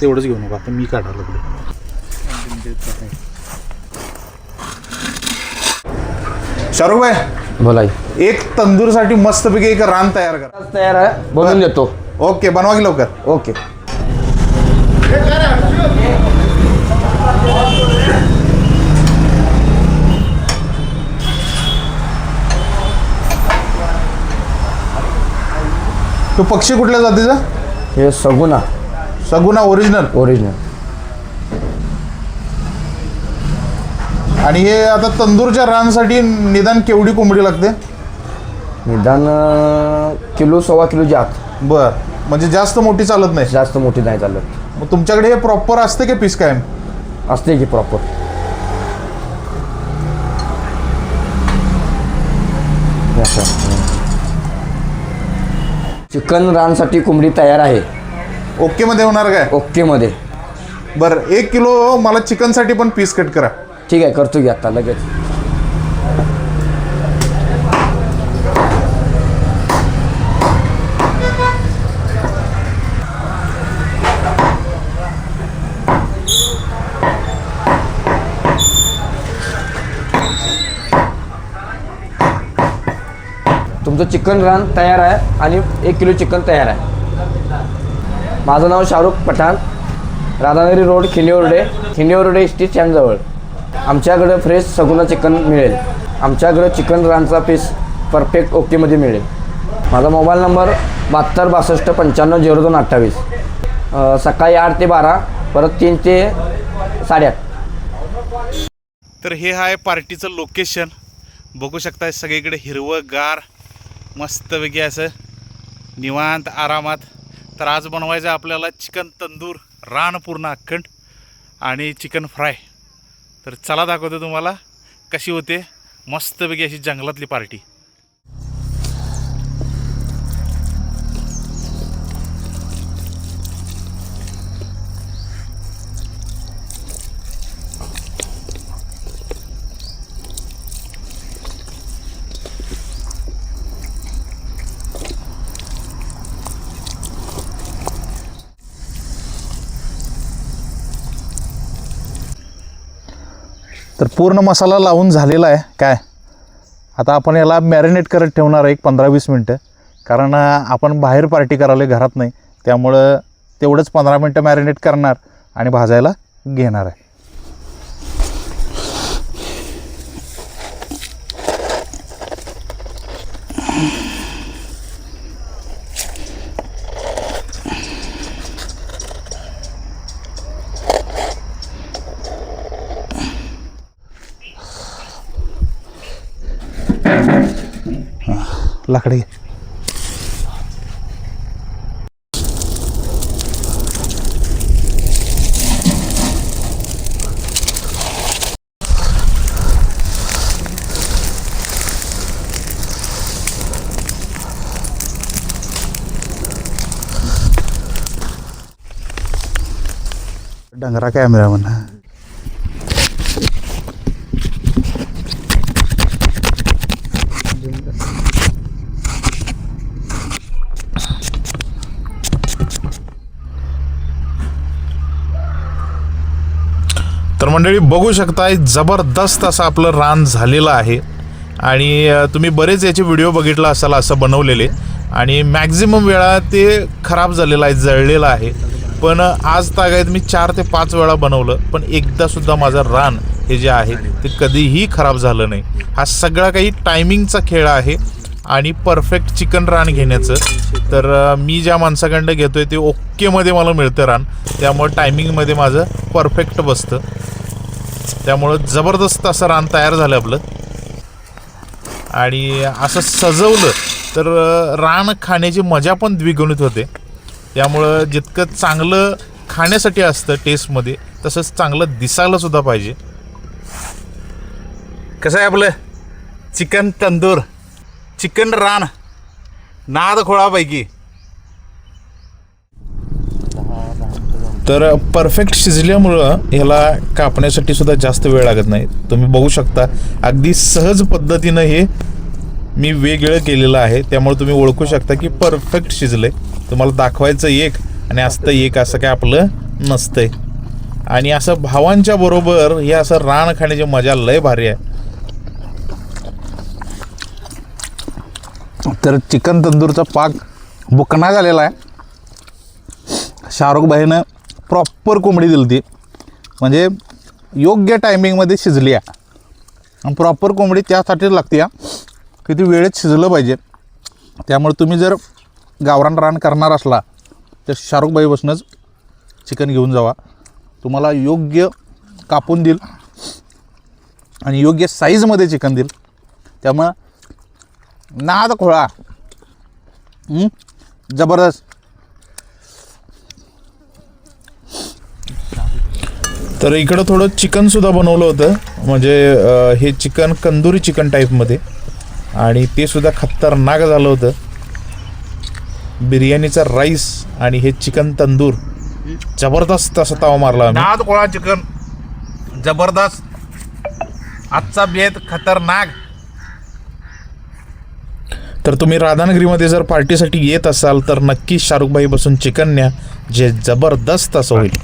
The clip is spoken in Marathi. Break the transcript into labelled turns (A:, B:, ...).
A: तेवढंच घेऊ नका आता मी काढायला लागलो शाहरुख भाई
B: बोला
A: एक तंदूरसाठी मस्तपैकी एक रान तयार करा.
B: तयार आहे. बनवून देतो.
A: ओके बनवा की लवकर.
B: ओके.
A: तो पक्षी कुठल्या जातीचा?
B: हे सगुना
A: सगुना ओरिजिनल
B: ओरिजिनल
A: आणि हे आता तंदूरच्या रानसाठी निदान केवढी कोंबडी लागते?
B: निदान अं, किलो सव्वा किलोच्या आत
A: बर. म्हणजे जास्त मोठी चालत नाही?
B: जास्त मोठी नाही चालत.
A: मग तुमच्याकडे हे प्रॉपर असते की पीस कायम?
B: असते की प्रॉपर चिकन रानसाठी कोंबडी तयार आहे.
A: ओके मध्ये होणार काय?
B: ओके मध्ये.
A: बरं एक किलो मला चिकनसाठी पण पीस कट करा.
B: ठीक आहे करतो की आता लगेच. तुमचं चिकन रान तयार आहे आणि एक किलो चिकन तयार आहे. माझं नाव शाहरुख पठाण. राधानगरी रोड खिंडिवरडे खिंडिवरडे एस स्टँडजवळ आमच्याकडं फ्रेश सगुना चिकन मिळेल. आमच्याकडं चिकन रानचा पीस परफेक्ट ओकेमध्ये मिळेल. माझा मोबाईल नंबर बहात्तर बासष्ट पंच्याण्णव झिरो दोन अठ्ठावीस. सकाळी आठ ते बारा परत तीन ते साडेआठ.
A: तर हे आहे पार्टीचं लोकेशन बघू शकताय सगळीकडे हिरवं गार मस्तपैकी असं निवांत आरामात तर आज बनवायचं आपल्याला चिकन तंदूर रान पूर्ण अखंड आणि चिकन फ्राय. तर चला दाखवतो तुम्हाला कशी होते. मस्तपैकी अशी जंगलातली पार्टी. तर पूर्ण मसाला लावून झालेला आहे. काय? आता आपण याला मॅरिनेट करत ठेवणार आहे एक पंधरा वीस मिनटं. कारण आपण बाहेर पार्टी करायला घरात नाही. त्यामुळं तेवढंच पंधरा मिनटं मॅरिनेट करणार आणि भाजायला घेणार आहे. लाकडे डंगरा कॅमेरा म्हणा तर मंडळी बघू शकताय जबरदस्त असं आपलं रान झालेलं आहे. आणि तुम्ही बरेच याचे व्हिडिओ बघितला असाल असं बनवलेले. आणि मॅक्झिमम वेळा ते खराब झालेलं आहे जळलेलं आहे. पण आज तागायत मी चार ते पाच वेळा बनवलं. पण एकदासुद्धा माझं रान हे जे आहे ते कधीही खराब झालं नाही. हा सगळा काही टायमिंगचा खेळ आहे आणि परफेक्ट चिकन रान घेण्याचं. तर मी ज्या माणसाकडनं घेतोय ते ओकेमध्ये मला मिळतं रान. त्यामुळे टायमिंगमध्ये माझं परफेक्ट बसतं. त्यामुळं जबरदस्त असं रान तयार झालं आपलं. आणि असं सजवलं तर रान खाण्याची मजा पण द्विगुणित होते. त्यामुळं जितकं चांगलं खाण्यासाठी असतं टेस्टमध्ये तसंच चांगलं दिसायला सुद्धा पाहिजे. कसं आहे आपलं? चिकन तंदूर. चिकन रान. नाद खोळापैकी. तर परफेक्ट शिजल्यामुळं ह्याला कापण्यासाठी सुद्धा जास्त वेळ लागत नाही. तुम्ही बघू शकता अगदी सहज पद्धतीनं हे मी वेगळं केलेलं आहे. त्यामुळे तुम्ही ओळखू शकता की परफेक्ट शिजलंय. तुम्हाला दाखवायचं एक आणि असतं एक असं काय आपलं नसतंय. आणि असं भावांच्या बरोबर हे असं रान खाण्याची मजा लय भारी आहे. तर चिकन तंदूरचा पाक बुकना झालेला आहे. शाहरुख भाईनं प्रॉपर कोंबडी दिली ती म्हणजे योग्य टायमिंगमध्ये शिजली आहे. आणि प्रॉपर कोंबडी त्यासाठीच लागते की ती वेळेत शिजलं पाहिजे. त्यामुळे तुम्ही जर गावरान रान करणार असला तर शाहरुखबाईपासूनच चिकन घेऊन जावा. तुम्हाला योग्य कापून देईल आणि योग्य साईजमध्ये चिकन देईल. त्यामुळं नाद खोळा. जबरदस्त. तर इकडं थोडं चिकनसुद्धा बनवलं होतं. म्हणजे हे चिकन कंदुरी चिकन टाईपमध्ये आणि ते सुद्धा खतरनाक झालं होतं. बिर्याणीचा राईस आणि हे चिकन तंदूर. जबरदस्त असा तावा मारला नाद कोळा चिकन. जबरदस्त. आजचा बेत खतरनाक. तर तुम्ही राधानगरीमध्ये जर पार्टीसाठी येत असाल तर नक्की शाहरुखबाई बसून चिकन न्या जे जबरदस्त असं होईल.